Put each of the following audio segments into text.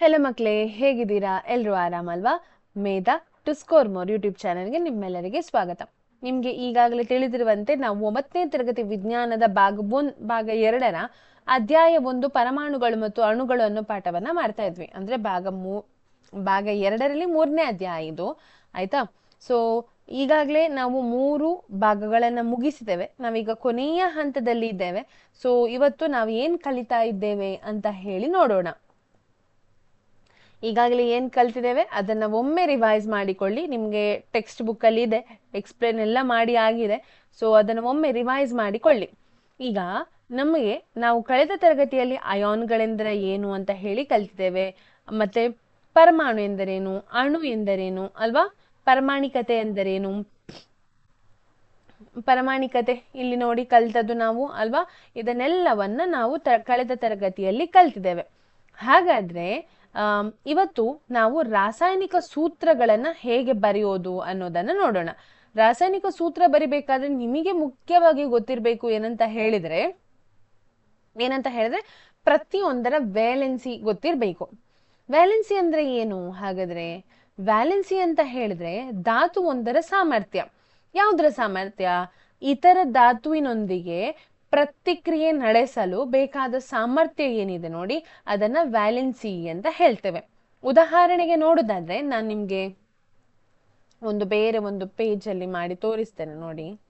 Hello ಮಕ್ಕಳೇ ಹೇಗಿದ್ದೀರಾ? ಎಲ್ಲರೂ ಆರಾಮಲ್ವಾ? Medha, to score more YouTube ಚಾನಲ್ಗೆ ನಿಮ್ಮೆಲ್ಲರಿಗೆ ಸ್ವಾಗತ. ನಿಮಗೆ ಈಗಾಗಲೇ ತಿಳಿದಿರುವಂತೆ ನಾವು ಒಂಬತ್ತನೇ ತರಗತಿ ವಿಜ್ಞಾನದ ಭಾಗ ಒನ್ ಭಾಗ ಎರಡರ ಅಧ್ಯಾಯ ಒಂದು ಪರಮಾಣುಗಳು ಮತ್ತು ಅಣುಗಳು ಅನ್ನೋ ಪಾಠವನ್ನ ಮಾಡ್ತಾ ಇದ್ವಿ. ಅಂದ್ರೆ ಭಾಗ ಮೂ, ಭಾಗ ಎರಡರಲ್ಲಿ ಮೂರನೇ ಅಧ್ಯಾಯ ಇದು. ಆಯಿತಾ? ಸೊ ಈಗಾಗಲೇ ನಾವು ಮೂರು ಭಾಗಗಳನ್ನು ಮುಗಿಸಿದ್ದೇವೆ. ನಾವೀಗ ಕೊನೆಯ ಹಂತದಲ್ಲಿ ಇದ್ದೇವೆ. ಸೊ ಇವತ್ತು ನಾವು ಏನು ಕಲಿತಾ ಇದ್ದೇವೆ ಅಂತ ಹೇಳಿ ನೋಡೋಣ. ಈಗಾಗಲೇ ಏನು ಕಲ್ತಿದ್ದೇವೆ, ಅದನ್ನ ಒಮ್ಮೆ ರಿವೈಸ್ ಮಾಡಿಕೊಳ್ಳಿ. ನಿಮಗೆ ಟೆಕ್ಸ್ಟ್ ಬುಕ್ಕಲ್ಲಿ ಇದೆ ಎಕ್ಸ್ಪ್ಲೇನ್ ಎಲ್ಲ ಮಾಡಿ ಆಗಿದೆ. ಸೊ ಅದನ್ನ ಒಮ್ಮೆ ರಿವೈಸ್ ಮಾಡಿಕೊಳ್ಳಿ. ಈಗ ನಮಗೆ ನಾವು ಕಳೆದ ತರಗತಿಯಲ್ಲಿ ಅಯಾನ್ಗಳೆಂದರೆ ಏನು ಅಂತ ಹೇಳಿ ಕಲ್ತಿದ್ದೇವೆ. ಮತ್ತೆ ಪರಮಾಣು ಎಂದರೇನು, ಅಣು ಎಂದರೇನು, ಅಲ್ವಾ? ಪರಮಾಣಿಕತೆ ಎಂದರೇನು? ಪರಮಾಣಿಕತೆ ಇಲ್ಲಿ ನೋಡಿ ಕಲ್ತದ್ದು ನಾವು, ಅಲ್ವಾ? ಇದನ್ನೆಲ್ಲವನ್ನ ನಾವು ತ- ಕಳೆದ ತರಗತಿಯಲ್ಲಿ ಕಲ್ತಿದ್ದೇವೆ. ಹಾಗಾದ್ರೆ ಇವತ್ತು ನಾವು ರಾಸಾಯನಿಕ ಸೂತ್ರಗಳನ್ನ ಹೇಗೆ ಬರೆಯೋದು ಅನ್ನೋದನ್ನ ನೋಡೋಣ. ರಾಸಾಯನಿಕ ಸೂತ್ರ ಬರಿಬೇಕಾದ್ರೆ ನಿಮಗೆ ಮುಖ್ಯವಾಗಿ ಗೊತ್ತಿರಬೇಕು ಏನಂತ ಹೇಳಿದ್ರೆ ಏನಂತ ಹೇಳಿದ್ರೆ ಪ್ರತಿಯೊಂದರ ವ್ಯಾಲೆನ್ಸಿ ಗೊತ್ತಿರಬೇಕು. ವ್ಯಾಲೆನ್ಸಿ ಅಂದ್ರೆ ಏನು? ಹಾಗಾದ್ರೆ ವ್ಯಾಲೆನ್ಸಿ ಅಂತ ಹೇಳಿದ್ರೆ ಧಾತು ಒಂದರ ಸಾಮರ್ಥ್ಯ. ಯಾವುದರ ಸಾಮರ್ಥ್ಯ? ಇತರ ಧಾತುವಿನೊಂದಿಗೆ ಪ್ರತಿಕ್ರಿಯೆ ನಡೆಸಲು ಬೇಕಾದ ಸಾಮರ್ಥ್ಯ ಏನಿದೆ ನೋಡಿ, ಅದನ್ನ ವ್ಯಾಲೆನ್ಸಿ ಅಂತ ಹೇಳ್ತೇವೆ. ಉದಾಹರಣೆಗೆ ನೋಡೋದಾದ್ರೆ ನಾನು ನಿಮ್ಗೆ ಒಂದು ಬೇರೆ ಒಂದು ಪೇಜ್ ಅಲ್ಲಿ ಮಾಡಿ ತೋರಿಸ್ತೇನೆ ನೋಡಿ.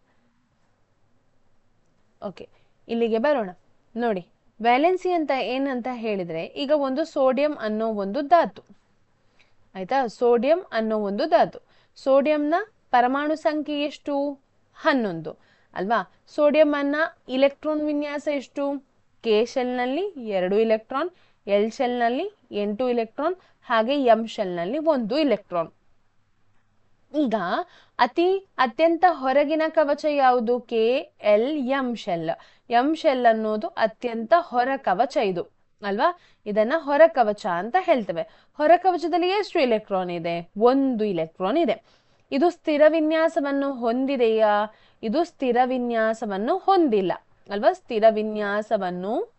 ಓಕೆ ಇಲ್ಲಿಗೆ ಬರೋಣ. ನೋಡಿ, ವ್ಯಾಲೆನ್ಸಿ ಅಂತ ಏನಂತ ಹೇಳಿದ್ರೆ, ಈಗ ಒಂದು ಸೋಡಿಯಂ ಅನ್ನೋ ಒಂದು ಧಾತು. ಆಯ್ತಾ? ಸೋಡಿಯಂ ಅನ್ನೋ ಒಂದು ಧಾತು. ಸೋಡಿಯಂನ ಪರಮಾಣು ಸಂಖ್ಯೆ ಎಷ್ಟು? ಹನ್ನೊಂದು. ಅಲ್ವಾ? ಸೋಡಿಯಂ ಅನ್ನ ಇಲೆಕ್ಟ್ರಾನ್ ವಿನ್ಯಾಸ ಎಷ್ಟು? ಕೆ ಶೆಲ್ನಲ್ಲಿ ಎರಡು ಇಲೆಕ್ಟ್ರಾನ್, ಎಲ್ ಶೆಲ್ನಲ್ಲಿ ಎಂಟು ಇಲೆಕ್ಟ್ರಾನ್, ಹಾಗೆ ಎಂ ಶೆಲ್ನಲ್ಲಿ ಒಂದು ಇಲೆಕ್ಟ್ರಾನ್. ಈಗ ಅತಿ ಅತ್ಯಂತ ಹೊರಗಿನ ಕವಚ ಯಾವುದು? K, L, M shell. M shell ಅನ್ನೋದು ಅತ್ಯಂತ ಹೊರ ಕವಚ ಇದು, ಅಲ್ವಾ? ಇದನ್ನ ಹೊರ ಕವಚ ಅಂತ ಹೇಳ್ತೇವೆ. ಹೊರ ಕವಚದಲ್ಲಿ ಎಷ್ಟು ಇಲೆಕ್ಟ್ರಾನ್ ಇದೆ? ಒಂದು ಇಲೆಕ್ಟ್ರಾನ್ ಇದೆ. ಇದು ಸ್ಥಿರ ವಿನ್ಯಾಸವನ್ನು ಹೊಂದಿದೆಯಾ? ಇದು ಸ್ಥಿರ ವಿನ್ಯಾಸವನ್ನು ಹೊಂದಿಲ್ಲ. ಅಲ್ವಾ? ಸ್ಥಿರ ವಿನ್ಯಾಸವನ್ನು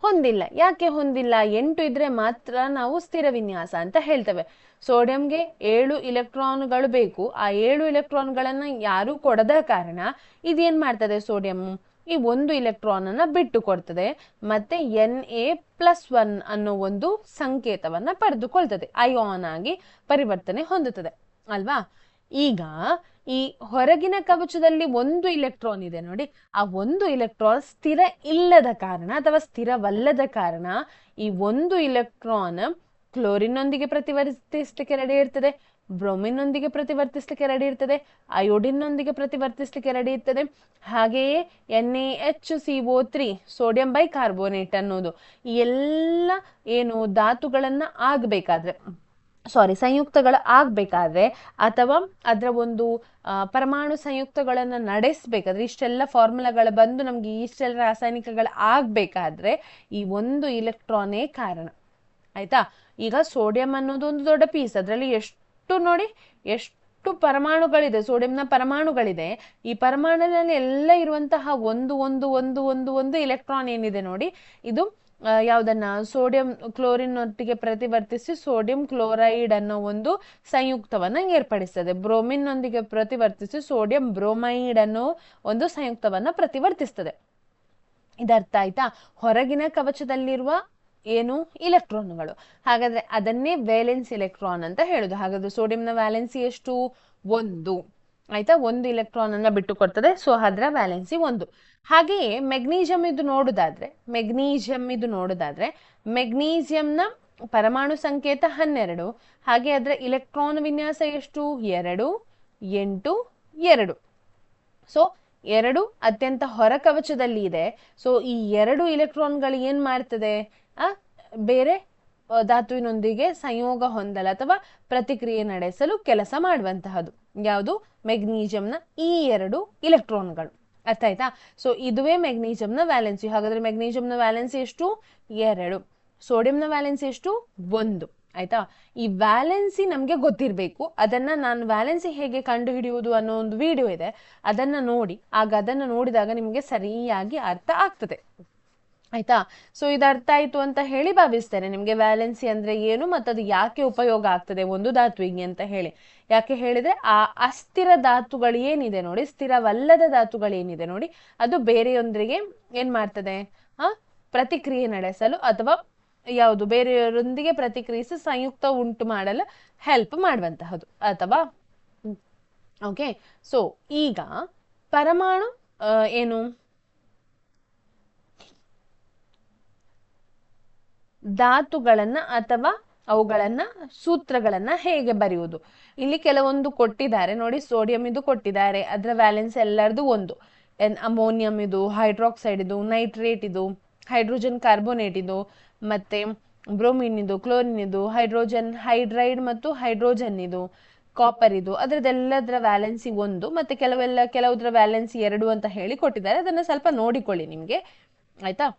ಹೊಂದಿಲ್ಲ. ಯಾಕೆ ಹೊಂದಿಲ್ಲ? ಎಂಟು ಇದ್ರೆ ಮಾತ್ರ ನಾವು ಸ್ಥಿರ ವಿನ್ಯಾಸ ಅಂತ ಹೇಳ್ತೇವೆ. ಸೋಡಿಯಂಗೆ ಏಳು ಇಲೆಕ್ಟ್ರಾನ್ಗಳು ಬೇಕು. ಆ ಏಳು ಇಲೆಕ್ಟ್ರಾನ್ಗಳನ್ನ ಯಾರು ಕೊಡದ ಕಾರಣ ಇದೇನ್ ಮಾಡ್ತದೆ ಸೋಡಿಯಂ? ಈ ಒಂದು ಇಲೆಕ್ಟ್ರಾನ್ ಅನ್ನ ಬಿಟ್ಟು ಕೊಡ್ತದೆ ಮತ್ತೆ ಎನ್ ಎ ಪ್ಲಸ್ ಒನ್ ಅನ್ನೋ ಒಂದು ಸಂಕೇತವನ್ನ ಪಡೆದುಕೊಳ್ತದೆ. ಐಆನ್ ಆಗಿ ಪರಿವರ್ತನೆ ಹೊಂದುತ್ತದೆ. ಅಲ್ವಾ? ಈಗ ಈ ಹೊರಗಿನ ಕವಚದಲ್ಲಿ ಒಂದು ಇಲೆಕ್ಟ್ರಾನ್ ಇದೆ ನೋಡಿ. ಆ ಒಂದು ಇಲೆಕ್ಟ್ರಾನ್ ಸ್ಥಿರ ಇಲ್ಲದ ಕಾರಣ ಅಥವಾ ಸ್ಥಿರವಲ್ಲದ ಕಾರಣ ಈ ಒಂದು ಇಲೆಕ್ಟ್ರಾನ್ ಕ್ಲೋರಿನ್ನೊಂದಿಗೆ ಪ್ರತಿವರ್ತಿಸ್ಲಿಕ್ಕೆ ರೆಡಿ ಇರ್ತದೆ ಬ್ರೋಮಿನ್ ನೊಂದಿಗೆ ಪ್ರತಿವರ್ತಿಸ್ಲಿಕ್ಕೆ ರೆಡಿ ಇರ್ತದೆ ಅಯೋಡಿನ್ ನೊಂದಿಗೆ ಪ್ರತಿವರ್ತಿಸ್ಲಿಕ್ಕೆ ರೆಡಿ ಇರ್ತದೆ. ಹಾಗೆಯೇ N A H C O three sodium bicarbonate ಅನ್ನೋದು. ಈ ಎಲ್ಲ ಏನು ಧಾತುಗಳನ್ನ ಆಗ್ಬೇಕಾದ್ರೆ ಸಾರಿ ಸಂಯುಕ್ತಗಳು ಆಗಬೇಕಾದ್ರೆ ಅಥವಾ ಅದರ ಒಂದು ಪರಮಾಣು ಸಂಯುಕ್ತಗಳನ್ನು ನಡೆಸಬೇಕಾದ್ರೆ ಇಷ್ಟೆಲ್ಲ ಫಾರ್ಮುಲಾಗಳು ಬಂದು ನಮಗೆ ಇಷ್ಟೆಲ್ಲ ರಾಸಾಯನಿಕಗಳು ಆಗಬೇಕಾದ್ರೆ ಈ ಒಂದು ಇಲೆಕ್ಟ್ರಾನೇ ಕಾರಣ. ಆಯಿತಾ? ಈಗ ಸೋಡಿಯಂ ಅನ್ನೋದು ಒಂದು ದೊಡ್ಡ ಪೀಸ್ ಅದರಲ್ಲಿ ಎಷ್ಟು ನೋಡಿ, ಎಷ್ಟು ಪರಮಾಣುಗಳಿದೆ ಸೋಡಿಯಂನ ಪರಮಾಣುಗಳಿದೆ. ಈ ಪರಮಾಣುನಲ್ಲಿ ಎಲ್ಲ ಇರುವಂತಹ ಒಂದು ಒಂದು ಒಂದು ಒಂದು ಒಂದು ಇಲೆಕ್ಟ್ರಾನ್ ಏನಿದೆ ನೋಡಿ, ಇದು ಯಾವ್ದನ್ನ? ಸೋಡಿಯಂ ಕ್ಲೋರಿನ್ ಒಟ್ಟಿಗೆ ಪ್ರತಿವರ್ತಿಸಿ ಸೋಡಿಯಂ ಕ್ಲೋರೈಡ್ ಅನ್ನೋ ಒಂದು ಸಂಯುಕ್ತವನ್ನ ಏರ್ಪಡಿಸ್ತದೆ. ಬ್ರೋಮಿನ್ ಒಂದಿಗೆ ಪ್ರತಿವರ್ತಿಸಿ ಸೋಡಿಯಂ ಬ್ರೋಮೈಡ್ ಅನ್ನೋ ಒಂದು ಸಂಯುಕ್ತವನ್ನ ಪ್ರತಿವರ್ತಿಸ್ತದೆ. ಇದರ್ಥ ಆಯ್ತಾ? ಹೊರಗಿನ ಕವಚದಲ್ಲಿರುವ ಏನು? ಇಲೆಕ್ಟ್ರಾನ್ಗಳು. ಹಾಗಾದ್ರೆ ಅದನ್ನೇ ವ್ಯಾಲೆನ್ಸ್ ಇಲೆಕ್ಟ್ರಾನ್ ಅಂತ ಹೇಳುದು. ಹಾಗಾದ್ರೆ ಸೋಡಿಯಂನ ವ್ಯಾಲೆನ್ಸಿ ಎಷ್ಟು? ಒಂದು. ಆಯ್ತಾ? ಒಂದು ಇಲೆಕ್ಟ್ರಾನ್ ಅನ್ನ ಬಿಟ್ಟು ಕೊಡ್ತದೆ. ಸೊ ಅದರ ವ್ಯಾಲೆನ್ಸಿ ಒಂದು. ಹಾಗೆಯೇ ಮೆಗ್ನೀಷಿಯಂ ಇದು ನೋಡುದಾದ್ರೆ ಮೆಗ್ನೀಷಿಯಂ ಇದು ನೋಡುದಾದ್ರೆ ಮೆಗ್ನೀಷಿಯಂನ ಪರಮಾಣು ಸಂಕೇತ ಹನ್ನೆರಡು, ಹಾಗೆ ಅದರ ಇಲೆಕ್ಟ್ರಾನ್ ವಿನ್ಯಾಸ ಎಷ್ಟು? ಎರಡು, ಎಂಟು, ಎರಡು. ಸೊ ಎರಡು ಅತ್ಯಂತ ಹೊರ ಕವಚದಲ್ಲಿ ಇದೆ. ಸೊ ಈ ಎರಡು ಇಲೆಕ್ಟ್ರಾನ್ಗಳು ಏನು ಮಾಡ್ತದೆ? ಆ, ಬೇರೆ ಧಾತುವಿನೊಂದಿಗೆ ಸಂಯೋಗ ಹೊಂದಲು ಅಥವಾ ಪ್ರತಿಕ್ರಿಯೆ ನಡೆಸಲು ಕೆಲಸ ಮಾಡುವಂತಹದ್ದು. ಯಾವುದು? ಮೆಗ್ನೀಷಿಯಂನ ಈ ಎರಡು ಇಲೆಕ್ಟ್ರಾನ್ಗಳು. ಅರ್ಥ ಆಯ್ತಾ? ಸೊ ಇದುವೇ ಮೆಗ್ನೀಷಿಯಂನ ವ್ಯಾಲೆನ್ಸಿ. ಹಾಗಾದ್ರೆ ಮೆಗ್ನೀಷಿಯಂನ ವ್ಯಾಲೆನ್ಸಿ ಎಷ್ಟು? ಎರಡು. ಸೋಡಿಯಂನ ವ್ಯಾಲೆನ್ಸಿ ಎಷ್ಟು? ಒಂದು. ಆಯ್ತಾ? ಈ ವ್ಯಾಲೆನ್ಸಿ ನಮಗೆ ಗೊತ್ತಿರಬೇಕು. ಅದನ್ನ ನಾನು ವ್ಯಾಲೆನ್ಸಿ ಹೇಗೆ ಕಂಡು ಹಿಡಿಯುವುದು ಅನ್ನೋ ಒಂದು ವಿಡಿಯೋ ಇದೆ. ಅದನ್ನ ನೋಡಿ. ಆಗ ಅದನ್ನ ನೋಡಿದಾಗ ನಿಮಗೆ ಸರಿಯಾಗಿ ಅರ್ಥ ಆಗ್ತದೆ. ಆಯ್ತಾ? ಸೊ ಇದು ಅರ್ಥ ಆಯ್ತು ಅಂತ ಹೇಳಿ ಭಾವಿಸ್ತೇನೆ. ನಿಮಗೆ ವ್ಯಾಲೆನ್ಸಿ ಅಂದ್ರೆ ಏನು ಮತ್ತು ಅದು ಯಾಕೆ ಉಪಯೋಗ ಆಗ್ತದೆ? ಒಂದು ಧಾತುವಿಗೆ ಅಂತ ಹೇಳಿ. ಯಾಕೆ ಹೇಳಿದ್ರೆ, ಆ ಅಸ್ಥಿರ ಧಾತುಗಳು ಏನಿದೆ ನೋಡಿ, ಸ್ಥಿರವಲ್ಲದ ಧಾತುಗಳು ಏನಿದೆ ನೋಡಿ, ಅದು ಬೇರೆಯೊಂದಿಗೆ ಏನ್ ಮಾಡ್ತದೆ? ಆ, ಪ್ರತಿಕ್ರಿಯೆ ನಡೆಸಲು ಅಥವಾ ಯಾವುದು, ಬೇರೆಯವರೊಂದಿಗೆ ಪ್ರತಿಕ್ರಿಯಿಸಿ ಸಂಯುಕ್ತ ಉಂಟು ಮಾಡಲು ಹೆಲ್ಪ್ ಮಾಡುವಂತಹದ್ದು. ಅಥವಾ ಓಕೆ ಸೊ ಈಗ ಪರಮಾಣು ಏನು? ಧಾತುಗಳನ್ನ ಅಥವಾ ಅವುಗಳನ್ನ ಸೂತ್ರಗಳನ್ನ ಹೇಗೆ ಬರೆಯುವುದು. ಇಲ್ಲಿ ಕೆಲವೊಂದು ಕೊಟ್ಟಿದ್ದಾರೆ. ನೋಡಿ ಸೋಡಿಯಂ ಇದು ಕೊಟ್ಟಿದ್ದಾರೆ. ಅದರ ವ್ಯಾಲೆನ್ಸ್ ಎಲ್ಲರದು ಒಂದು. ಅಮೋನಿಯಂ ಇದು ಹೈಡ್ರಾಕ್ಸೈಡ್ ಇದು ನೈಟ್ರೇಟ್ ಇದು ಹೈಡ್ರೋಜನ್ ಕಾರ್ಬೋನೇಟ್ ಇದು, ಮತ್ತೆ ಬ್ರೋಮಿನ್ ಇದು ಕ್ಲೋರಿನ್ ಇದು ಹೈಡ್ರೋಜನ್ ಹೈಡ್ರೈಡ್ ಮತ್ತು ಹೈಡ್ರೋಜನ್ ಇದು ಕಾಪರ್ ಇದು. ಅದರದೆಲ್ಲದರ ವ್ಯಾಲೆನ್ಸಿ ಒಂದು. ಮತ್ತೆ ಕೆಲವೆಲ್ಲ, ಕೆಲವುದರ ವ್ಯಾಲೆನ್ಸಿ ಎರಡು ಅಂತ ಹೇಳಿ ಕೊಟ್ಟಿದ್ದಾರೆ. ಅದನ್ನ ಸ್ವಲ್ಪ ನೋಡಿಕೊಳ್ಳಿ ನಿಮಗೆ. ಆಯ್ತಾ?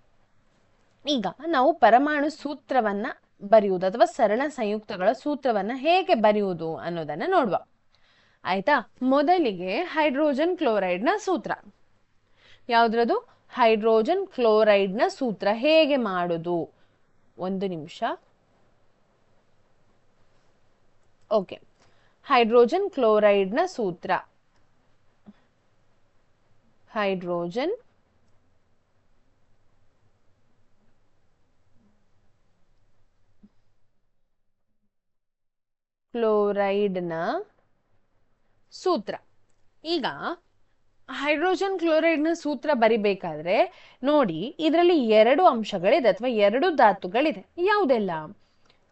ಈಗ ನಾವು ಪರಮಾಣು ಸೂತ್ರವನ್ನ ಬರೆಯುವುದು ಅಥವಾ ಸರಳ ಸಂಯುಕ್ತಗಳ ಸೂತ್ರವನ್ನ ಹೇಗೆ ಬರೆಯುವುದು ಅನ್ನೋದನ್ನ ನೋಡುವ. ಆಯ್ತಾ? ಮೊದಲಿಗೆ ಹೈಡ್ರೋಜನ್ ಕ್ಲೋರೈಡ್ನ ಸೂತ್ರ. ಯಾವ್ದ್ರದು? ಹೈಡ್ರೋಜನ್ ಕ್ಲೋರೈಡ್ನ ಸೂತ್ರ ಹೇಗೆ ಮಾಡುದು? ಒಂದು ನಿಮಿಷ. ಓಕೆ. ಹೈಡ್ರೋಜನ್ ಕ್ಲೋರೈಡ್ನ ಸೂತ್ರ. ಹೈಡ್ರೋಜನ್ ಕ್ಲೋರೈಡ್ನ ಸೂತ್ರ. ಈಗ ಹೈಡ್ರೋಜನ್ ಕ್ಲೋರೈಡ್ನ ಸೂತ್ರ ಬರಿಬೇಕಾದ್ರೆ ನೋಡಿ ಇದರಲ್ಲಿ ಎರಡು ಅಂಶಗಳಿದೆ ಅಥವಾ ಎರಡು ಧಾತುಗಳಿದೆ. ಯಾವುದೆಲ್ಲ?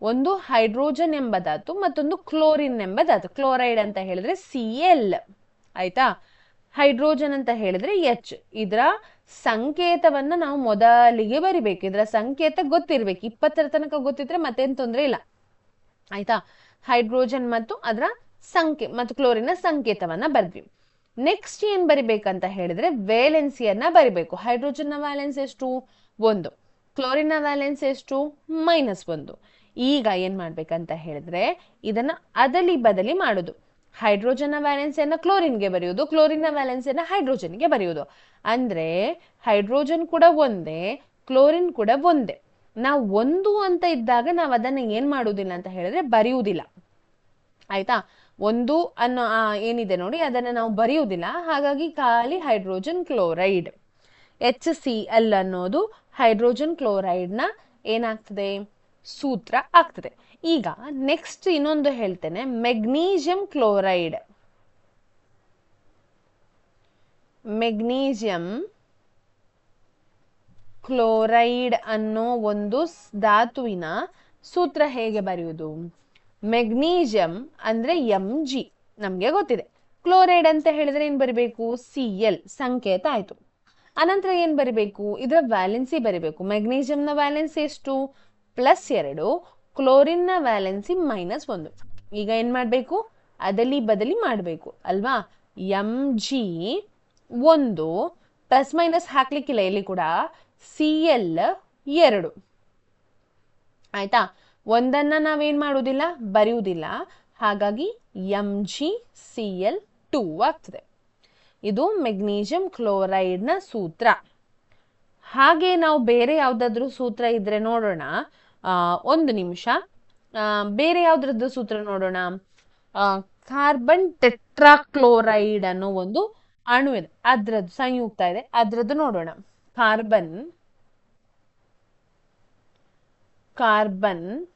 ಒಂದು ಹೈಡ್ರೋಜನ್ ಎಂಬ ಧಾತು ಮತ್ತೊಂದು ಕ್ಲೋರಿನ್ ಎಂಬ ಧಾತು. ಕ್ಲೋರೈಡ್ ಅಂತ ಹೇಳಿದ್ರೆ ಸಿ ಎಲ್ ಆಯ್ತಾ? ಹೈಡ್ರೋಜನ್ ಅಂತ ಹೇಳಿದ್ರೆ ಎಚ್ ಇದರ ಸಂಕೇತವನ್ನ ನಾವು ಮೊದಲಿಗೆ ಬರಿಬೇಕು. ಇದರ ಸಂಕೇತ ಗೊತ್ತಿರ್ಬೇಕು. ಇಪ್ಪತ್ತರ ತನಕ ಗೊತ್ತಿದ್ರೆ ಮತ್ತೇನು ತೊಂದ್ರೆ ಇಲ್ಲ. ಆಯ್ತಾ? ಹೈಡ್ರೋಜನ್ ಮತ್ತು ಅದರ ಸಂಕೇ, ಮತ್ತು ಕ್ಲೋರಿನ ಸಂಕೇತವನ್ನ ಬರೆದ್ವಿ. ನೆಕ್ಸ್ಟ್ ಏನ್ ಬರಿಬೇಕಂತ ಹೇಳಿದ್ರೆ ವೇಲೆನ್ಸಿಯನ್ನ ಬರಿಬೇಕು. ಹೈಡ್ರೋಜನ್ನ ವ್ಯಾಲೆನ್ಸ್ ಎಷ್ಟು? ಒಂದು. ಕ್ಲೋರಿನ್ ವ್ಯಾಲೆನ್ಸ್ ಎಷ್ಟು? ಮೈನಸ್ ಒಂದು. ಈಗ ಏನ್ ಮಾಡ್ಬೇಕಂತ ಹೇಳಿದ್ರೆ ಇದನ್ನ ಅದಲಿ ಬದಲಿ ಮಾಡುದು. ಹೈಡ್ರೋಜನ್ನ ವ್ಯಾಲೆನ್ಸಿಯನ್ನ ಕ್ಲೋರಿನ್ಗೆ ಬರೆಯುವುದು ಕ್ಲೋರಿನ್ನ ವ್ಯಾಲೆನ್ಸಿಯನ್ನ ಹೈಡ್ರೋಜನ್ಗೆ ಬರೆಯುವುದು ಅಂದ್ರೆ ಹೈಡ್ರೋಜನ್ ಕೂಡ ಒಂದೇ ಕ್ಲೋರಿನ್ ಕೂಡ ಒಂದೇ. ನಾವು ಒಂದು ಅಂತ ಇದ್ದಾಗ ನಾವು ಅದನ್ನ ಏನ್ ಮಾಡುವುದಿಲ್ಲ ಅಂತ ಹೇಳಿದ್ರೆ ಬರೆಯುವುದಿಲ್ಲ. ಆಯ್ತಾ? ಒಂದು ಅನ್ನೋ ಏನಿದೆ ನೋಡಿ, ಅದನ್ನ ನಾವು ಬರೆಯುವುದಿಲ್ಲ. ಹಾಗಾಗಿ ಖಾಲಿ hydrogen chloride. H C L ಅನ್ನೋದು ಹೈಡ್ರೋಜನ್ ಕ್ಲೋರೈಡ್ನ ಏನಾಗ್ತದೆ? ಸೂತ್ರ ಆಗ್ತದೆ. ಈಗ ನೆಕ್ಸ್ಟ್ ಇನ್ನೊಂದು ಹೇಳ್ತೇನೆ. Magnesium chloride. ಮೆಗ್ನೀಷಿಯಂ ಕ್ಲೋರೈಡ್ ಅನ್ನೋ ಒಂದು ಧಾತುವಿನ ಸೂತ್ರ ಹೇಗೆ ಬರೆಯುವುದು ಮೆಗ್ನೀಷಿಯಂ ಅಂದ್ರೆ ಎಂ ಜಿ ನಮ್ಗೆ ಗೊತ್ತಿದೆ. ಕ್ಲೋರೈಡ್ ಅಂತ ಹೇಳಿದ್ರೆ ಏನ್ ಬರಿಬೇಕು? ಸಿ ಎಲ್, ಸಂಕೇತ ಆಯ್ತು. ಅನಂತರ ಏನ್ ಬರಿಬೇಕು? ಇದರ ವ್ಯಾಲೆನ್ಸಿ ಬರಿಬೇಕು. ಮೆಗ್ನೀಷಿಯಂನ ವ್ಯಾಲೆನ್ಸಿ ಎಷ್ಟು? ಪ್ಲಸ್ ಎರಡು. ಕ್ಲೋರಿನ್ನ ವ್ಯಾಲೆನ್ಸಿ ಮೈನಸ್ ಒಂದು. ಈಗ ಏನ್ ಮಾಡ್ಬೇಕು? ಅದಲಿ ಬದಲಿ ಮಾಡಬೇಕು, ಅಲ್ವಾ? ಎಂ ಜಿ ಒಂದು ಪ್ಲಸ್ ಮೈನಸ್ ಹಾಕ್ಲಿಕ್ಕಿಲ್ಲ ಇಲ್ಲಿ ಕೂಡ? ಸಿ ಎಲ್ ಎರಡು. ಆಯ್ತಾ? ಒಂದನ್ನ ನಾವೇನ್ ಮಾಡುವುದಿಲ್ಲ ಬರೆಯುವುದಿಲ್ಲ ಹಾಗಾಗಿ M G C L two ಆಗ್ತದೆ. ಇದು ಮೆಗ್ನೀಷಿಯಂ ಕ್ಲೋರೈಡ್ನ ಸೂತ್ರ. ಹಾಗೆ ನಾವು ಬೇರೆ ಯಾವುದಾದ್ರೂ ಸೂತ್ರ ಇದ್ರೆ ನೋಡೋಣ. ಒಂದು ನಿಮಿಷ. ಬೇರೆ ಯಾವ್ದ್ರದ್ದು ಸೂತ್ರ ನೋಡೋಣ? ಕಾರ್ಬನ್ ಟೆಟ್ರಾಕ್ಲೋರೈಡ್ ಅನ್ನೋ ಒಂದು ಅಣು ಇದೆ ಅದ್ರದ್ದು ಸಂಯುಕ್ತ ಇದೆ. ಅದ್ರದ್ದು ನೋಡೋಣ. Carbon carbon,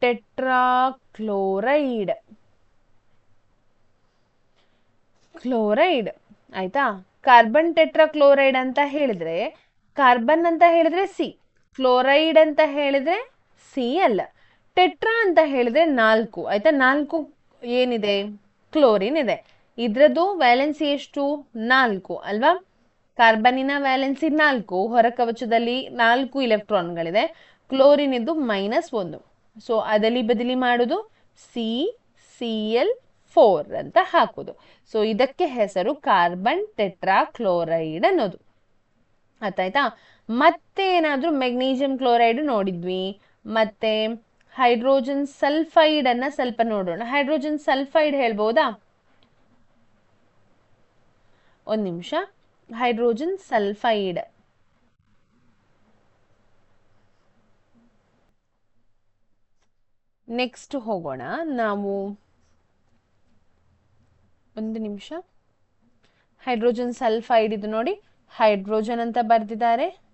tetrachloride. ಕ್ಲೋರೈಡ್, ಆಯ್ತಾ? ಕಾರ್ಬನ್ ಟೆಟ್ರಾಕ್ಲೋರೈಡ್ ಅಂತ ಹೇಳಿದ್ರೆ, ಕಾರ್ಬನ್ ಅಂತ ಹೇಳಿದ್ರೆ ಸಿ. ಕ್ಲೋರೈಡ್ ಅಂತ ಹೇಳಿದ್ರೆ ಸಿ ಅಲ್ಲ. ಟೆಟ್ರಾ ಅಂತ ಹೇಳಿದ್ರೆ ನಾಲ್ಕು. ಆಯ್ತಾ? ನಾಲ್ಕು ಏನಿದೆ? ಕ್ಲೋರಿನ್ ಇದೆ. ಇದ್ರದ್ದು ವ್ಯಾಲೆನ್ಸಿ ಎಷ್ಟು? ನಾಲ್ಕು, ಅಲ್ವಾ? ಕಾರ್ಬನಿನ ವ್ಯಾಲೆನ್ಸಿ ನಾಲ್ಕು ಹೊರ ಕವಚದಲ್ಲಿ ನಾಲ್ಕು ಇಲೆಕ್ಟ್ರಾನ್ಗಳಿದೆ ಕ್ಲೋರಿನ್ ಇದು ಮೈನಸ್ ಒಂದು. ಸೊ ಅದಲಿ ಬದಲಿ ಮಾಡುದು? ಸಿ ಸಿ ಎಲ್ ಫೋರ್ ಅಂತ ಹಾಕುದು. ಸೊ ಇದಕ್ಕೆ ಹೆಸರು ಕಾರ್ಬನ್ ಟೆಟ್ರಾ ಕ್ಲೋರೈಡ್ ಅನ್ನೋದು. ಆಯ್ತಾ ಮತ್ತೆ ಏನಾದ್ರೂ ಮೆಗ್ನೀಷಿಯಂ ಕ್ಲೋರೈಡ್ ನೋಡಿದ್ವಿ. ಮತ್ತೆ ಹೈಡ್ರೋಜನ್ ಸಲ್ಫೈಡ್ ಅನ್ನ ಸ್ವಲ್ಪ ನೋಡೋಣ. ಹೈಡ್ರೋಜನ್ ಸಲ್ಫೈಡ್ ಹೇಳ್ಬೋದಾ? ಒಂದ್ ನಿಮಿಷ. Hydrogen sulphide. ನೆಕ್ಸ್ಟ್ ಹೋಗೋಣ. ನಾವು ಒಂದು ನಿಮಿಷ. ಹೈಡ್ರೋಜನ್ ಸಲ್ಫೈಡ್ ಇದು ನೋಡಿ. ಹೈಡ್ರೋಜನ್ ಅಂತ ಬರೆದಿದ್ದಾರೆ.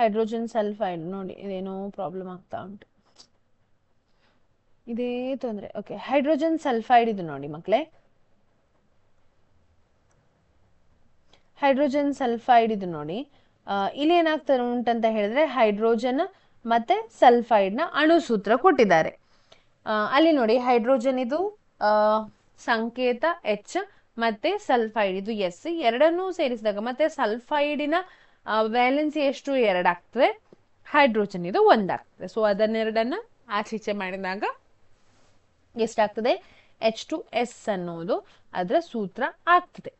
ಹೈಡ್ರೋಜನ್ ಸಲ್ಫೈಡ್ ನೋಡಿ ಇದೇನೋ ಪ್ರಾಬ್ಲಮ್ ಆಗ್ತಾ ಉಂಟು. ಇದೇ ತೊಂದರೆ. ಓಕೆ ಹೈಡ್ರೋಜನ್ ಸಲ್ಫೈಡ್ ಇದು ನೋಡಿ ಮಕ್ಕಳೇ ಹೈಡ್ರೋಜನ್ ಸಲ್ಫೈಡ್ ಇದು ನೋಡಿ. ಇಲ್ಲಿ ಏನಾಗ್ತಾ ಉಂಟಂತ ಹೇಳಿದ್ರೆ ಹೈಡ್ರೋಜನ್ ಮತ್ತೆ ಸಲ್ಫೈಡ್ನ ಅಣುಸೂತ್ರ ಕೊಟ್ಟಿದ್ದಾರೆ. ಅಲ್ಲಿ ನೋಡಿ ಹೈಡ್ರೋಜನ್ ಇದು ಸಂಕೇತ ಎಚ್ ಮತ್ತೆ ಸಲ್ಫೈಡ್ ಇದು ಎಸ್ ಎರಡನ್ನೂ ಸೇರಿಸಿದಾಗ ಮತ್ತೆ ಸಲ್ಫೈಡಿನ ವ್ಯಾಲೆನ್ಸಿ ಎಷ್ಟು? ಎರಡಾಗ್ತದೆ ಹೈಡ್ರೋಜನ್ ಇದು ಒಂದಾಗ್ತದೆ ಸೊ ಅದನ್ನೆರಡನ್ನ ಆಚೀಚೆ ಮಾಡಿದಾಗ ಎಷ್ಟಾಗ್ತದೆ? ಎಚ್ ಟು ಎಸ್ ಅನ್ನೋದು ಅದರ ಸೂತ್ರ ಆಗ್ತದೆ.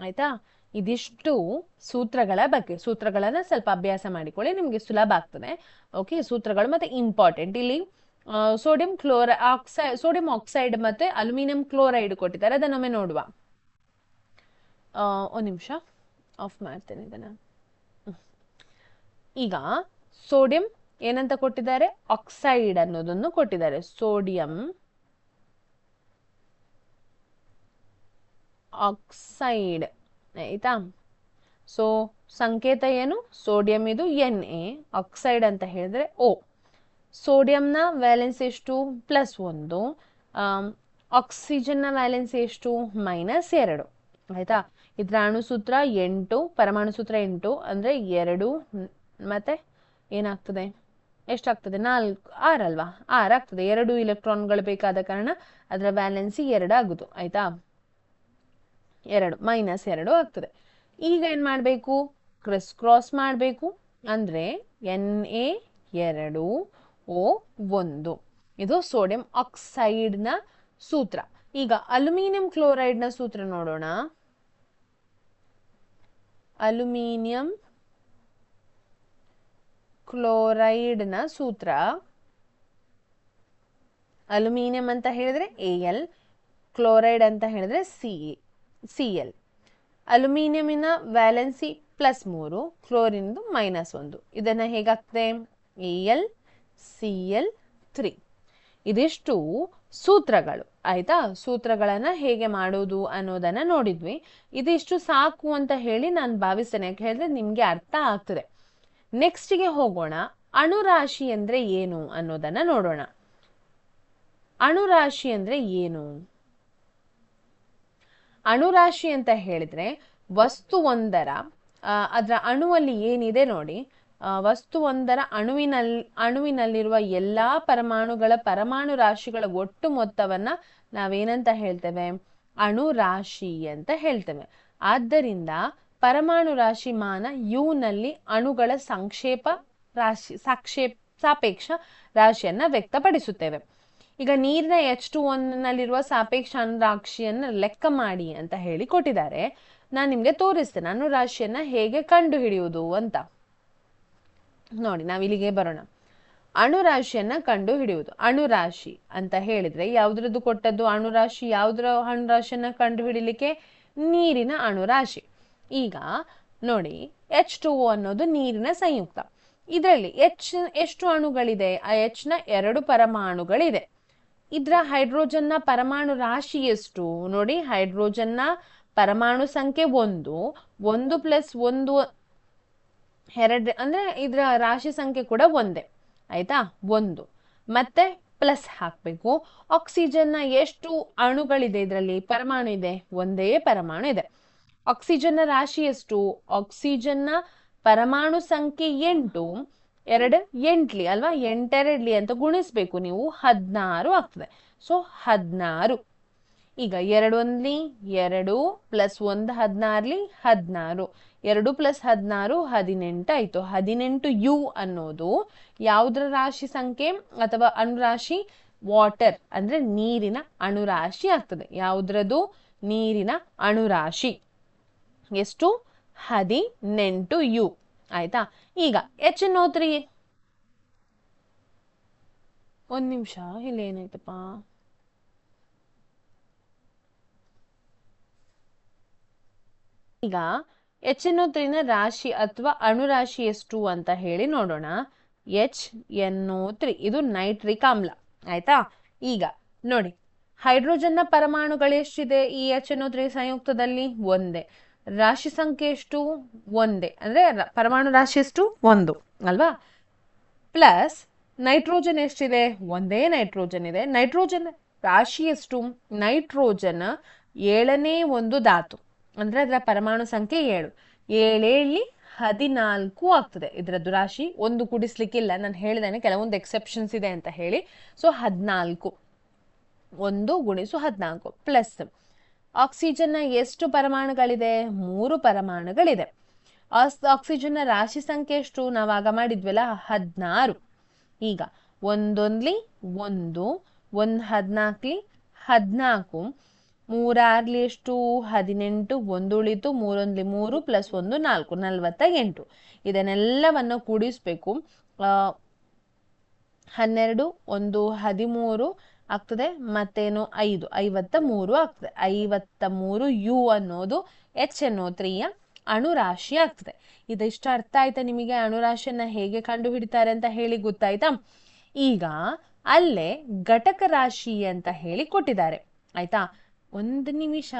ಆಯ್ತಾ? ಇದಿಷ್ಟು ಸೂತ್ರಗಳ ಬಗ್ಗೆ. ಸೂತ್ರಗಳನ್ನ ಸ್ವಲ್ಪ ಅಭ್ಯಾಸ ಮಾಡಿಕೊಳ್ಳಿ, ನಿಮಗೆ ಸುಲಭ ಆಗ್ತದೆ. ಓಕೆ ಸೂತ್ರಗಳು ಮತ್ತೆ ಇಂಪಾರ್ಟೆಂಟ್ ಇಲ್ಲಿ ಸೋಡಿಯಂ ಕ್ಲೋರ ಆಕ್ಸೈಡ್ ಸೋಡಿಯಂ ಆಕ್ಸೈಡ್ ಮತ್ತೆ ಅಲ್ಯೂಮಿನಿಯಂ ಕ್ಲೋರೈಡ್ ಕೊಟ್ಟಿದ್ದಾರೆ. ಅದನ್ನೊಮ್ಮೆ ನೋಡುವ. ಒಂದು ನಿಮಿಷ. ಆಫ್ ಮಾಡ್ತೇನೆ ಇದನ್ನ. ಈಗ ಸೋಡಿಯಂ ಏನಂತ ಕೊಟ್ಟಿದ್ದಾರೆ? ಆಕ್ಸೈಡ್ ಅನ್ನೋದನ್ನು ಕೊಟ್ಟಿದ್ದಾರೆ. ಸೋಡಿಯಂ ಆಕ್ಸೈಡ್ ಆಯ್ತಾ? ಸೊ ಸಂಕೇತ ಏನು? ಸೋಡಿಯಂ ಇದು ಎನ್ ಎ ಆಕ್ಸೈಡ್ ಅಂತ ಹೇಳಿದ್ರೆ ಓ ಸೋಡಿಯಂನ ವ್ಯಾಲೆನ್ಸ್ ಎಷ್ಟು? ಪ್ಲಸ್ ಒಂದು. ಆಕ್ಸಿಜನ್ನ ವ್ಯಾಲೆನ್ಸ್ ಎಷ್ಟು? ಮೈನಸ್ ಎರಡು. ಆಯ್ತಾ? ಇದರ ಅಣುಸೂತ್ರ ಎಂಟು ಪರಮಾಣು ಸೂತ್ರ ಎಂಟು ಅಂದರೆ ಎರಡು ಮತ್ತೆ ಏನಾಗ್ತದೆ? ಎಷ್ಟಾಗ್ತದೆ? ನಾಲ್ಕು, ಆರು ಅಲ್ವಾ? ಆರ್ ಆಗ್ತದೆ. ಎರಡು ಇಲೆಕ್ಟ್ರಾನ್ಗಳು ಬೇಕಾದ ಕಾರಣ ಅದರ ವ್ಯಾಲೆನ್ಸಿ ಎರಡು ಆಗುದು, ಆಯ್ತಾ? ಎರಡು, ಮೈನಸ್ ಎರಡು ಆಗ್ತದೆ. ಈಗ ಏನು ಮಾಡಬೇಕು? ಕ್ರಿಸ್ ಕ್ರಾಸ್ ಮಾಡಬೇಕು. ಅಂದರೆ ಎನ್ ಎ ಎರಡು ಓ ಒಂದು. ಇದು ಸೋಡಿಯಂ ಆಕ್ಸೈಡ್ನ ಸೂತ್ರ. ಈಗ ಅಲ್ಯೂಮಿನಿಯಂ ಕ್ಲೋರೈಡ್ನ ಸೂತ್ರ ನೋಡೋಣ. ಅಲ್ಯೂಮಿನಿಯಂ ಕ್ಲೋರೈಡ್ನ ಸೂತ್ರ ಅಲ್ಯೂಮಿನಿಯಂ ಅಂತ ಹೇಳಿದ್ರೆ ಎ ಎಲ್, ಕ್ಲೋರೈಡ್ ಅಂತ ಹೇಳಿದ್ರೆ ಸಿ ಸಿ ಎಲ್. ಅಲ್ಯೂಮಿನಿಯಮಿನ ವ್ಯಾಲೆನ್ಸಿ ಪ್ಲಸ್ ಮೂರು, ಕ್ಲೋರಿನ್ದು ಮೈನಸ್ ಒಂದು. ಇದನ್ನು ಹೇಗಾಗ್ತದೆ? A L, C L, three. ಇದಿಷ್ಟು ಸೂತ್ರಗಳು. ಆಯ್ತಾ? ಸೂತ್ರಗಳನ್ನ ಹೇಗೆ ಮಾಡೋದು ಅನ್ನೋದನ್ನ ನೋಡಿದ್ವಿ. ಇದಿಷ್ಟು ಸಾಕು ಅಂತ ಹೇಳಿ ನಾನು ಭಾವಿಸ್ತೇನೆ. ಯಾಕೆ ಹೇಳಿದ್ರೆ ನಿಮಗೆ ಅರ್ಥ ಆಗ್ತದೆ. ನೆಕ್ಸ್ಟ್ಗೆ ಹೋಗೋಣ. ಅಣುರಾಶಿ ಅಂದ್ರೆ ಏನು ಅನ್ನೋದನ್ನ ನೋಡೋಣ. ಅಣುರಾಶಿ ಅಂದ್ರೆ ಏನು? ಅಣುರಾಶಿ ಅಂತ ಹೇಳಿದ್ರೆ ವಸ್ತು ಒಂದರ ಆ, ಅದರ ಅಣುವಲ್ಲಿ ಏನಿದೆ ನೋಡಿ ಆ, ವಸ್ತು ಒಂದರ ಅಣುವಿನಲ್ಲಿ ಅಣುವಿನಲ್ಲಿರುವ ಎಲ್ಲಾ ಪರಮಾಣುಗಳ ಪರಮಾಣು ರಾಶಿಗಳ ಒಟ್ಟು ಮೊತ್ತವನ್ನ ನಾವೇನಂತ ಹೇಳ್ತೇವೆ? ಅಣುರಾಶಿ ಅಂತ ಹೇಳ್ತೇವೆ. ಆದ್ದರಿಂದ ಪರಮಾಣು ರಾಶಿ ಮಾನ ಯು ನಲ್ಲಿ ಅಣುಗಳ ಸಂಕ್ಷೇಪ ರಾಶಿ, ಸಾಕ್ಷೇಪ, ಸಾಪೇಕ್ಷ ರಾಶಿಯನ್ನ ವ್ಯಕ್ತಪಡಿಸುತ್ತೇವೆ. ಈಗ ನೀರಿನ ಎಚ್ ಟು ನಲ್ಲಿರುವ ಸಾಪೇಕ್ಷ ಅನುರಾಶಿಯನ್ನ ಲೆಕ್ಕ ಮಾಡಿ ಅಂತ ಹೇಳಿ ಕೊಟ್ಟಿದ್ದಾರೆ. ನಾನು ನಿಮಗೆ ತೋರಿಸ್ತೇನೆ ಅನುರಾಶಿಯನ್ನ ಹೇಗೆ ಕಂಡು ಹಿಡಿಯುವುದು ಅಂತ. ನೋಡಿ ನಾವು ಇಲ್ಲಿಗೆ ಬರೋಣ ಅಣುರಾಶಿಯನ್ನ ಕಂಡು ಹಿಡಿಯುವುದು ಅಣುರಾಶಿ ಅಂತ ಹೇಳಿದ್ರೆ ಯಾವ್ದ್ರದ್ದು ಕೊಟ್ಟದ್ದು? ಅಣುರಾಶಿ ಯಾವ್ದ್ರ ಅಣುರಾಶಿಯನ್ನ ಕಂಡು ಹಿಡಿಲಿಕ್ಕೆ ನೀರಿನ ಅಣುರಾಶಿ ಈಗ ನೋಡಿ ಎಚ್ ಟು ಅನ್ನೋದು ನೀರಿನ ಸಂಯುಕ್ತ. ಇದರಲ್ಲಿ ಎಚ್ ಎಷ್ಟು ಅಣುಗಳಿದೆ? ಆ ಎಚ್ನ ಎರಡು ಪರಮಾಣುಗಳಿದೆ. ಇದರ ಹೈಡ್ರೋಜನ್ನ ಪರಮಾಣು ರಾಶಿ ಎಷ್ಟು? ನೋಡಿ ಹೈಡ್ರೋಜನ್ನ ಪರಮಾಣು ಸಂಖ್ಯೆ ಒಂದು. ಒಂದು ಪ್ಲಸ್ ಒಂದು ಎರಡು, ಅಂದ್ರೆ ಇದರ ರಾಶಿ ಸಂಖ್ಯೆ ಕೂಡ ಒಂದೇ. ಆಯ್ತಾ? ಒಂದು. ಮತ್ತೆ ಪ್ಲಸ್ ಹಾಕಬೇಕು. ಆಕ್ಸಿಜನ್ನ ಎಷ್ಟು ಅಣುಗಳಿದೆ ಇದರಲ್ಲಿ? ಪರಮಾಣು ಇದೆ. ಒಂದೇ ಪರಮಾಣು ಇದೆ. ಆಕ್ಸಿಜನ್ನ ರಾಶಿ ಎಷ್ಟು? ಆಕ್ಸಿಜನ್ನ ಪರಮಾಣು ಸಂಖ್ಯೆ ಎಂಟು, ಎರಡು ಎಂಟ್ಲಿ ಅಲ್ವಾ? ಎಂಟೆರಡ್ಲಿ ಅಂತ ಗುಣಿಸ್ಬೇಕು ನೀವು. ಹದಿನಾರು ಆಗ್ತದೆ. ಸೊ ಹದಿನಾರು. ಈಗ ಎರಡು ಒಂದ್ಲಿ, ಎರಡು ಪ್ಲಸ್ ಒಂದು ಹದಿನಾರ್ಲಿ, ಹದಿನಾರು. ಎರಡು ಪ್ಲಸ್ ಹದಿನಾರು, ಹದಿನೆಂಟು ಆಯಿತು. ಹದಿನೆಂಟು ಯು ಅನ್ನೋದು ಯಾವುದರ ರಾಶಿ ಸಂಖ್ಯೆ ಅಥವಾ ಅಣುರಾಶಿ ವಾಟರ್, ಅಂದ್ರೆ ನೀರಿನ ಅಣುರಾಶಿ ಆಗ್ತದೆ. ಯಾವುದ್ರದ್ದು? ನೀರಿನ ಅಣುರಾಶಿ. ಎಷ್ಟು? ಹದಿನೆಂಟು ಯು. ಆಯ್ತಾ? ಈಗ ಎಚ್ ಎನ್ ತ್ರೀ ಒಂದ್ ನಿಮಿಷ, ಇಲ್ಲಿ ಏನಾಯ್ತಪ್ಪ? ಈಗ ಎಚ್ ಎನ್ ತ್ರೀನ ರಾಶಿ ಅಥವಾ ಅಣುರಾಶಿ ಎಷ್ಟು ಅಂತ ಹೇಳಿ ನೋಡೋಣ. ಎಚ್ ಎನ್ ತ್ರೀ ಇದು ನೈಟ್ರಿಕ್ ಆಮ್ಲ. ಆಯ್ತಾ? ಈಗ ನೋಡಿ. ಹೈಡ್ರೋಜನ್ನ ಪರಮಾಣುಗಳು ಎಷ್ಟಿದೆ ಈ ಎಚ್ ಎನ್ ತ್ರೀ ಸಂಯುಕ್ತದಲ್ಲಿ? ಒಂದೇ. ರಾಶಿ ಸಂಖ್ಯೆ ಎಷ್ಟು? ಒಂದೇ. ಅಂದರೆ ಪರಮಾಣು ರಾಶಿ ಎಷ್ಟು? ಒಂದು. ಅಲ್ವಾ? ಪ್ಲಸ್ ನೈಟ್ರೋಜನ್ ಎಷ್ಟಿದೆ? ಒಂದೇ ನೈಟ್ರೋಜನ್ ಇದೆ. ನೈಟ್ರೋಜನ್ ರಾಶಿ ಎಷ್ಟು? ನೈಟ್ರೋಜನ್ ಏಳನೇ ಒಂದು ಧಾತು. ಅಂದರೆ ಅದರ ಪರಮಾಣು ಸಂಖ್ಯೆ ಏಳು. ಏಳೇಳಿ ಹದಿನಾಲ್ಕು ಆಗ್ತದೆ. ಇದರದ್ದು ರಾಶಿ ಒಂದು ಕುಡಿಸ್ಲಿಕ್ಕಿಲ್ಲ. ನಾನು ಹೇಳಿದ್ದೇನೆ ಕೆಲವೊಂದು ಎಕ್ಸೆಪ್ಷನ್ಸ್ ಇದೆ ಅಂತ ಹೇಳಿ. ಸೊ ಹದಿನಾಲ್ಕು. ಒಂದು ಗುಣಿಸು ಹದಿನಾಲ್ಕು. ಪ್ಲಸ್ ಆಕ್ಸಿಜನ್ನ ಎಷ್ಟು ಪರಮಾಣುಗಳಿದೆ? ಮೂರು ಪರಮಾಣುಗಳಿದೆ. ಆಕ್ಸಿಜನ್ನ ರಾಶಿ ಸಂಖ್ಯೆ ಎಷ್ಟು? ನಾವಾಗ ಮಾಡಿದ್ವಲ್ಲ, ಹದಿನಾರು. ಈಗ ಒಂದೊಂದ್ಲಿ ಒಂದು ಒಂದು ಹದಿನಾಲ್ಕಲಿ ಹದಿನಾಲ್ಕು. ಮೂರಾರ್ಲಿ ಎಷ್ಟು? ಹದಿನೆಂಟು. ಒಂದು ಉಳಿತು ಮೂರೊಂದ್ಲಿ ಮೂರು ಪ್ಲಸ್ ಒಂದು ನಾಲ್ಕು ನಲ್ವತ್ತ ಎಂಟು ಇದನ್ನೆಲ್ಲವನ್ನು ಕೂಡಿಸ್ಬೇಕು. ಹನ್ನೆರಡು, ಒಂದು, ಹದಿಮೂರು ಆಗ್ತದೆ. ಮತ್ತೇನು? ಐದು. ಐವತ್ತ ಮೂರು ಆಗ್ತದೆ. ಐವತ್ತ ಮೂರು ಯು ಅನ್ನೋದು ಎಚ್ ಎನ್ಒ ತ್ರೀಯ ಅಣುರಾಶಿ ಆಗ್ತದೆ. ಇದಿಷ್ಟು ಅರ್ಥ ಆಯ್ತಾ ನಿಮಗೆ? ಅಣುರಾಶಿಯನ್ನ ಹೇಗೆ ಕಂಡು ಹಿಡಿತಾರೆ ಅಂತ ಹೇಳಿ ಗೊತ್ತಾಯ್ತಾ? ಈಗ ಅಲ್ಲೇ ಘಟಕ ರಾಶಿ ಅಂತ ಹೇಳಿ ಕೊಟ್ಟಿದ್ದಾರೆ. ಆಯ್ತಾ? ಒಂದು ನಿಮಿಷ.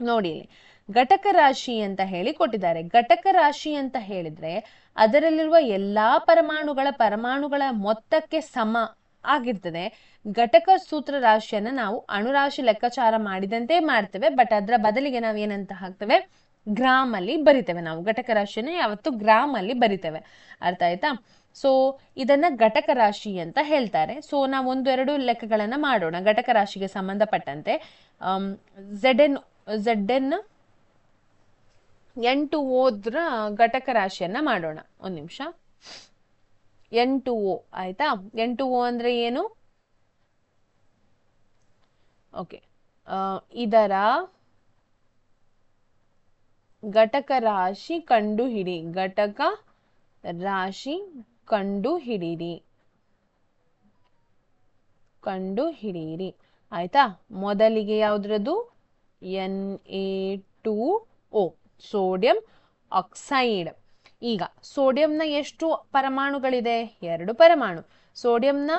ನೋಡಿ ಘಟಕ ರಾಶಿ ಅಂತ ಹೇಳಿ ಕೊಟ್ಟಿದ್ದಾರೆ. ಘಟಕ ರಾಶಿ ಅಂತ ಹೇಳಿದ್ರೆ ಅದರಲ್ಲಿರುವ ಎಲ್ಲಾ ಪರಮಾಣುಗಳ ಪರಮಾಣುಗಳ ಮೊತ್ತಕ್ಕೆ ಸಮ ಆಗಿರ್ತದೆ. ಘಟಕ ಸೂತ್ರ ರಾಶಿಯನ್ನ ನಾವು ಅಣುರಾಶಿ ಲೆಕ್ಕಾಚಾರ ಮಾಡಿದಂತೆ ಮಾಡ್ತೇವೆ. ಬಟ್ ಅದರ ಬದಲಿಗೆ ನಾವು ಏನಂತ ಹಾಕ್ತೇವೆ? ಗ್ರಾಮ್ ಅಲ್ಲಿ ಬರಿತೇವೆ ನಾವು. ಘಟಕ ರಾಶಿಯನ್ನ ಯಾವತ್ತು ಗ್ರಾಮ್ ಅಲ್ಲಿ ಬರಿತೇವೆ. ಅರ್ಥ ಆಯ್ತಾ? ಸೊ ಇದನ್ನ ಘಟಕ ರಾಶಿ ಅಂತ ಹೇಳ್ತಾರೆ. ಸೊ ನಾವು ಒಂದೆರಡು ಲೆಕ್ಕಗಳನ್ನ ಮಾಡೋಣ. ಘಟಕ ರಾಶಿಗೆ ಸಂಬಂಧಪಟ್ಟಂತೆ. ಝೆಡ್ ಎನ್ ಝೆಡ್ ಎನ್ ಎಂಟು ಓದ್ರ ಘಟಕ ರಾಶಿಯನ್ನ ಮಾಡೋಣ. ಒಂದ್ ನಿಮಿಷ. ಎಂಟು ಓ, ಆಯ್ತಾ? ಎಂಟು ಓ ಅಂದ್ರೆ ಏನು? ಓಕೆ. ಇದರ ಘಟಕ ರಾಶಿ ಕಂಡು ಹಿಡಿ ಘಟಕ ರಾಶಿ ಕಂಡು ಹಿಡಿರಿ ಕಂಡು ಹಿಡಿಯಿರಿ ಆಯ್ತಾ? ಮೊದಲಿಗೆ ಯಾವುದ್ರದ್ದು? N A two O. Sodium oxide. ಈಗ, ಸೋಡಿಯಂನ ಎಷ್ಟು ಪರಮಾಣುಗಳಿದೆ? ಎರಡು ಪರಮಾಣು. ಸೋಡಿಯಂನ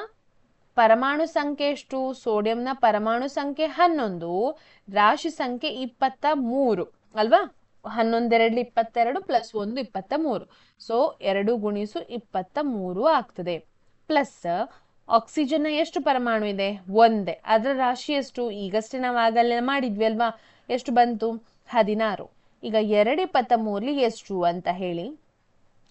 ಪರಮಾಣು ಸಂಖ್ಯೆ ಎಷ್ಟು? ಸೋಡಿಯಂನ ಪರಮಾಣು ಸಂಖ್ಯೆ ಹನ್ನೊಂದು, ರಾಶಿ ಸಂಖ್ಯೆ ಇಪ್ಪತ್ತ ಮೂರು ಅಲ್ವಾ? ಹನ್ನೊಂದೆರಡು ಇಪ್ಪತ್ತೆರಡು ಪ್ಲಸ್ ಒಂದು ಇಪ್ಪತ್ತ ಮೂರು ಸೊ ಎರಡು ಗುಣಿಸು ಇಪ್ಪತ್ತ ಮೂರು ಆಗ್ತದೆ ಪ್ಲಸ್ ಆಕ್ಸಿಜನ್ ಎಷ್ಟು ಪರಮಾಣು ಇದೆ? ಒಂದೇ. ಅದರ ರಾಶಿ ಎಷ್ಟು? ಈಗಷ್ಟೇ ನಾವು ಆಗಲ್ಲೇ ಮಾಡಿದ್ವಿ ಅಲ್ವಾ? ಎಷ್ಟು ಬಂತು? ಹದಿನಾರು. ಈಗ ಎರಡು ಇಪ್ಪತ್ತ ಮೂರ್ಲಿ ಎಷ್ಟು ಅಂತ ಹೇಳಿ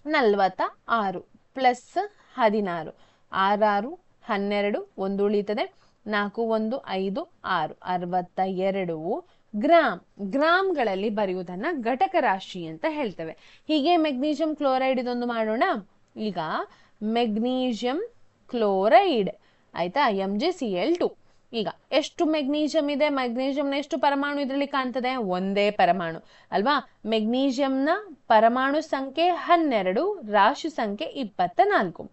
ನಲ್ವತ್ತ ಆರು ಪ್ಲಸ್ ಹದಿನಾರು. ಆರಾರು, ಹನ್ನೆರಡು, ಒಂದು ಉಳಿತದೆ ನಾಲ್ಕು, ಒಂದು, ಐದು, ಆರು. ಅರವತ್ತ ಎರಡು ಗ್ರಾಮ್ ಗ್ರಾಮ್ಗಳಲ್ಲಿ ಬರೆಯುವುದನ್ನ ಘಟಕ ರಾಶಿ ಅಂತ ಹೇಳ್ತೇವೆ. ಹೀಗೆ ಮೆಗ್ನೀಷಿಯಂ ಕ್ಲೋರೈಡ್ ಇದೊಂದು ಮಾಡೋಣ. ಈಗ ಮೆಗ್ನೀಷಿಯಂ ಕ್ಲೋರೈಡ್. ಆಯ್ತಾ? M G C L two ಈಗ ಎಷ್ಟು ಮೆಗ್ನೀಷಿಯಂ ಇದೆ? ಮೆಗ್ನೀಷಿಯಂನ ಎಷ್ಟು ಪರಮಾಣು ಇದರಲ್ಲಿ ಕಾಣ್ತದೆ? ಒಂದೇ ಪರಮಾಣು, ಅಲ್ವಾ? ಮೆಗ್ನೀಷಿಯಂನ ಪರಮಾಣು ಸಂಖ್ಯೆ ಹನ್ನೆರಡು, ರಾಶಿ ಸಂಖ್ಯೆ ಇಪ್ಪತ್ತ ನಾಲ್ಕು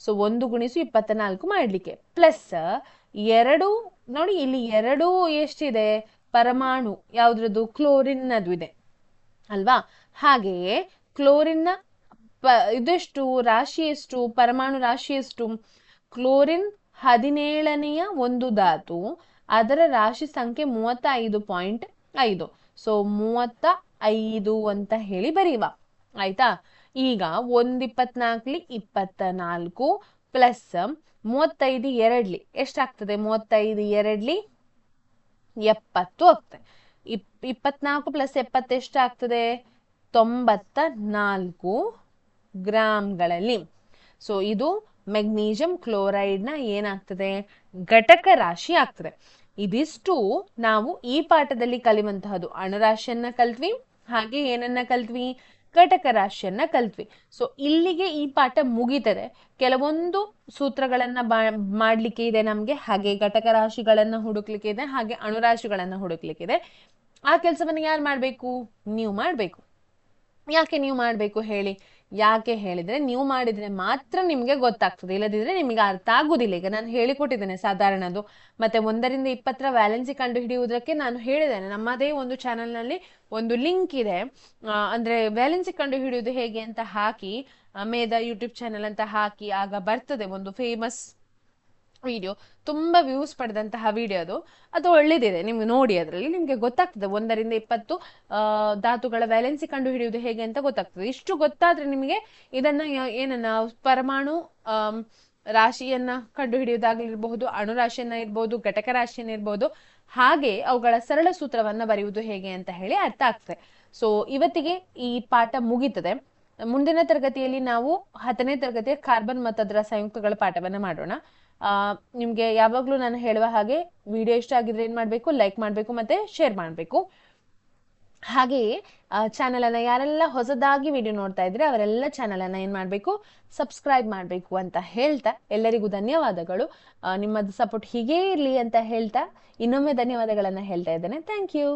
ಸೊ ಒಂದು ಗುಣಿಸು ಇಪ್ಪತ್ತ ನಾಲ್ಕು ಮಾಡ್ಲಿಕ್ಕೆ. ಪ್ಲಸ್ ಎರಡು, ನೋಡಿ ಇಲ್ಲಿ ಎರಡು ಎಷ್ಟಿದೆ? ಪರಮಾಣು, ಯಾವ್ದ್ರದ್ದು? ಕ್ಲೋರಿನ್ನದು ಇದೆ, ಅಲ್ವಾ? ಹಾಗೆಯೇ ಕ್ಲೋರಿನ್ನ ಪ, ಇದೆಷ್ಟು? ರಾಶಿ ಎಷ್ಟು? ಪರಮಾಣು ರಾಶಿ ಎಷ್ಟು? ಕ್ಲೋರಿನ್ ಹದಿನೇಳನೆಯ ಒಂದು ಧಾತು, ಅದರ ರಾಶಿ ಸಂಖ್ಯೆ ಮೂವತ್ತ ಐದು ಪಾಯಿಂಟ್ ಐದು. ಸೊ ಮೂವತ್ತ ಐದು ಅಂತ ಹೇಳಿ ಬರೀವ. ಆಯ್ತಾ? ಈಗ ಒಂದ್ ಇಪ್ಪತ್ನಾಲ್ಕಲಿ ಇಪ್ಪತ್ತ ನಾಲ್ಕು ಪ್ಲಸ್ ಮೂವತ್ತೈದು ಎರಡ್ಲಿ. ಎಷ್ಟಾಗ್ತದೆ? ಮೂವತ್ತೈದು ಎರಡ್ಲಿ ಎಪ್ಪತ್ತು ಆಗ್ತದೆ. ಇಪ್, ಇಪ್ಪತ್ನಾಲ್ಕು ಪ್ಲಸ್ ಎಪ್ಪತ್ತು ಎಷ್ಟಾಗ್ತದೆ? ತೊಂಬತ್ತ ನಾಲ್ಕು ಗ್ರಾಮ್ಗಳಲ್ಲಿ. ಸೊ ಇದು ಮೆಗ್ನೀಷಿಯಂ ಕ್ಲೋರೈಡ್ನ ಏನಾಗ್ತದೆ? ಘಟಕ ರಾಶಿ ಆಗ್ತದೆ. ಇದಿಷ್ಟು ನಾವು ಈ ಪಾಠದಲ್ಲಿ ಕಲಿಯುವಂತಹದ್ದು. ಅಣುರಾಶಿಯನ್ನ ಕಲ್ತ್ವಿ, ಹಾಗೆ ಏನನ್ನ ಕಲ್ತ್ವಿ? ಘಟಕ ರಾಶಿಯನ್ನ ಕಲ್ತ್ವಿ. ಸೊ ಇಲ್ಲಿಗೆ ಈ ಪಾಠ ಮುಗೀತದೆ. ಕೆಲವೊಂದು ಸೂತ್ರಗಳನ್ನ ಮಾಡ್ಲಿಕ್ಕೆ ಇದೆ ನಮ್ಗೆ. ಹಾಗೆ ಘಟಕ ರಾಶಿಗಳನ್ನ ಹುಡುಕ್ಲಿಕ್ಕೆ ಇದೆ, ಹಾಗೆ ಅಣುರಾಶಿಗಳನ್ನ ಹುಡುಕ್ಲಿಕ್ಕಿದೆ ಆ ಕೆಲಸವನ್ನು ಯಾರು ಮಾಡಬೇಕು? ನೀವು ಮಾಡಬೇಕು. ಯಾಕೆ ನೀವು ಮಾಡಬೇಕು ಹೇಳಿ? ಯಾಕೆ ಹೇಳಿದ್ರೆ ನೀವು ಮಾಡಿದ್ರೆ ಮಾತ್ರ ನಿಮಗೆ ಗೊತ್ತಾಗ್ತದೆ. ಇಲ್ಲದಿದ್ರೆ ನಿಮಗೆ ಅರ್ಥ ಆಗುದಿಲ್ಲ. ಈಗ ನಾನು ಹೇಳಿಕೊಟ್ಟಿದ್ದೇನೆ ಸಾಧಾರಣದು. ಮತ್ತೆ ಒಂದರಿಂದ ಇಪ್ಪತ್ತರ ವ್ಯಾಲೆನ್ಸಿ ಕಂಡು ಹಿಡಿಯುವುದಕ್ಕೆ ನಾನು ಹೇಳಿದ್ದೇನೆ. ನಮ್ಮದೇ ಒಂದು ಚಾನಲ್ನಲ್ಲಿ ಒಂದು ಲಿಂಕ್ ಇದೆ. ಅಂದ್ರೆ ವ್ಯಾಲೆನ್ಸಿ ಕಂಡು ಹಿಡಿಯುವುದು ಹೇಗೆ ಅಂತ ಹಾಕಿ ಮೇಧ ಯೂಟ್ಯೂಬ್ ಚಾನಲ್ ಅಂತ ಹಾಕಿ ಆಗ ಬರ್ತದೆ ಒಂದು ಫೇಮಸ್ ವಿಡಿಯೋ ತುಂಬ ವ್ಯೂಸ್ ಪಡೆದಂತಹ ವಿಡಿಯೋ ಅದು. ಅದು ಒಳ್ಳೆಯದಿದೆ ನಿಮ್ಗೆ ನೋಡಿ ಅದರಲ್ಲಿ. ನಿಮಗೆ ಗೊತ್ತಾಗ್ತದೆ, ಒಂದರಿಂದ ಇಪ್ಪತ್ತು ಧಾತುಗಳ ವ್ಯಾಲೆನ್ಸಿ ಕಂಡು ಹಿಡಿಯುವುದು ಹೇಗೆ ಅಂತ ಗೊತ್ತಾಗ್ತದೆ. ಇಷ್ಟು ಗೊತ್ತಾದ್ರೆ ನಿಮಗೆ ಇದನ್ನ ಏನನ್ನ, ಪರಮಾಣು ರಾಶಿಯನ್ನ ಕಂಡು ಅಣು ಅಣುರಾಶಿಯನ್ನ ಇರ್ಬೋದು, ಘಟಕ ರಾಶಿಯನ್ನ ಇರ್ಬೋದು. ಹಾಗೆ ಅವುಗಳ ಸರಳ ಸೂತ್ರವನ್ನ ಬರೆಯುವುದು ಹೇಗೆ ಅಂತ ಹೇಳಿ ಅರ್ಥ ಆಗ್ತದೆ. ಸೊ ಇವತ್ತಿಗೆ ಈ ಪಾಠ ಮುಗೀತದೆ. ಮುಂದಿನ ತರಗತಿಯಲ್ಲಿ ನಾವು ಹತ್ತನೇ ತರಗತಿಯ ಕಾರ್ಬನ್ ಮತ್ತು ಅದರ ಸಂಯುಕ್ತಗಳ ಪಾಠವನ್ನ ಮಾಡೋಣ. ನಿಮ್ಗೆ ಯಾವಾಗಲೂ ನಾನು ಹೇಳುವ ಹಾಗೆ ವಿಡಿಯೋ ಇಷ್ಟ ಆಗಿದ್ರೆ ಏನು ಮಾಡಬೇಕು? ಲೈಕ್ ಮಾಡಬೇಕು ಮತ್ತೆ ಶೇರ್ ಮಾಡಬೇಕು. ಹಾಗೆಯೇ ಚಾನಲನ್ನು ಯಾರೆಲ್ಲ ಹೊಸದಾಗಿ ವಿಡಿಯೋ ನೋಡ್ತಾ ಇದ್ರೆ ಅವರೆಲ್ಲ ಚಾನಲನ್ನು ಏನು ಮಾಡಬೇಕು? ಸಬ್ಸ್ಕ್ರೈಬ್ ಮಾಡಬೇಕು ಅಂತ ಹೇಳ್ತಾ ಎಲ್ಲರಿಗೂ ಧನ್ಯವಾದಗಳು. ನಿಮ್ಮದು ಸಪೋರ್ಟ್ ಹೀಗೇ ಇರಲಿ ಅಂತ ಹೇಳ್ತಾ ಇನ್ನೊಮ್ಮೆ ಧನ್ಯವಾದಗಳನ್ನು ಹೇಳ್ತಾ ಇದ್ದೇನೆ. Thank you